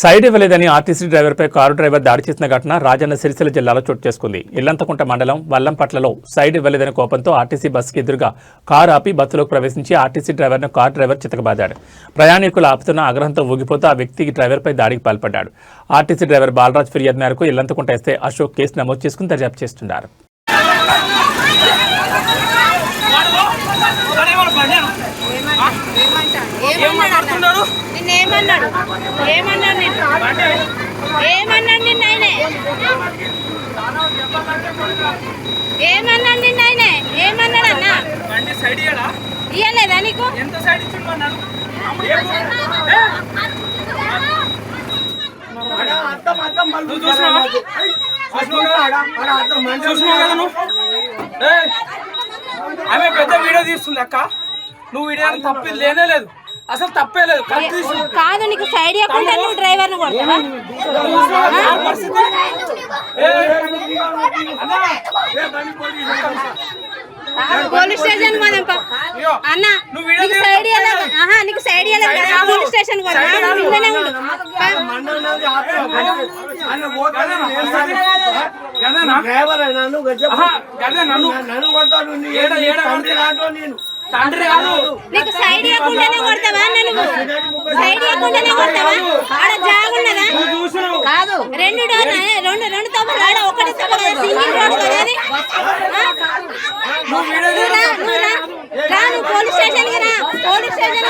Side ఇవ్వలేదని RTC డ్రైవర్పై car driver దాడి చేసిన ఘటన రాజన్న సిరిసిల్ల జిల్లాలో చోటు చేసుకుంది. ఇల్లంతకుంట మండలం వల్లంపట్లలో సైడ్ ఇవ్వలేదని కోపంతో ఆర్టీసీ బస్సుకి ఎదురుగా కారు ఆపి బస్సులోకి ప్రవేశించి ఆర్టీసీ డ్రైవర్ను కారు డ్రైవర్ చితకబాదాడు. ప్రయాణికులు ఆపుతున్న ఆగ్రహంతో ఊగిపోతూ ఆ వ్యక్తికి డ్రైవర్పై దాడికి పాల్పడ్డాడు. ఆర్టీసీ డ్రైవర్ బాలరాజ్ ఫిర్యాదు మేరకు ఇల్లంతకుంట ఎస్తే అశోక్ కేసు నమోదు చేసుకుని దర్యాప్తు చేస్తున్నారు. ఏమన్నాడు నిన్న ఏమన్నాడు ఏమన్నాడు నిన్ను? ఏమన్నాడు నిన్న ఆయనే? ఏమన్నాడు నిన్న ఆయనే? ఏమన్నాడు అన్న? ఇయ్యలేదా నీకు? ఎంత సైడ్ చూసినావా? చూసినావు? కదా నువ్వు? ఆమె పెద్ద వీడియో తీస్తుంది అక్క. నువ్వు వీడియో తప్పేది? లేనే లేదు. అసలు తప్పే లేదు. కాదు నీకు సైడ్ ఇవ్వకుండా నువ్వు డ్రైవర్ని కొడతావా? ఆ పరిస్థితి ఏయ్, అన్నా, పోలీస్ స్టేషన్ పోదాం పా. ఇయ్యో, అన్న నువ్వు వీడియో నీకు సైడ్ ఆహా నీకు సైడ్ పోలీస్ స్టేషన్ నువ్వు? ఏడ, ఏడ కొడతావు? తండ్రి కాదు. నీకు సైడ్ ఇవ్వకుండానే కొడతావా నన్ను? సైడ్ ఇవ్వకుండానే కొడతావా? ఆడ జాగున్నదా? కాదు. రెండు డోర్ రెండు రెండు తప్పులు ఆడ ఒకటి తప్పు సింగిల్ రోడ్ కదా అది? ఆ? నువ్వు వీడియో నువ్వు రా, నువ్వు పోలీస్ స్టేషన్కి రా. పోలీస్ స్టేషన్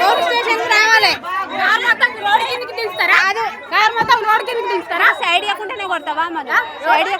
పోలీస్ స్టేషన్కి రావాలి? కారు మొత్తం రోడ్ కిందకి తీస్తారా కాదు. కారు మొత్తం రోడ్ కిందకి తీస్తారా సైడ్ ఇవ్వకుండానే కొడతావా మళ్ళా సైడ్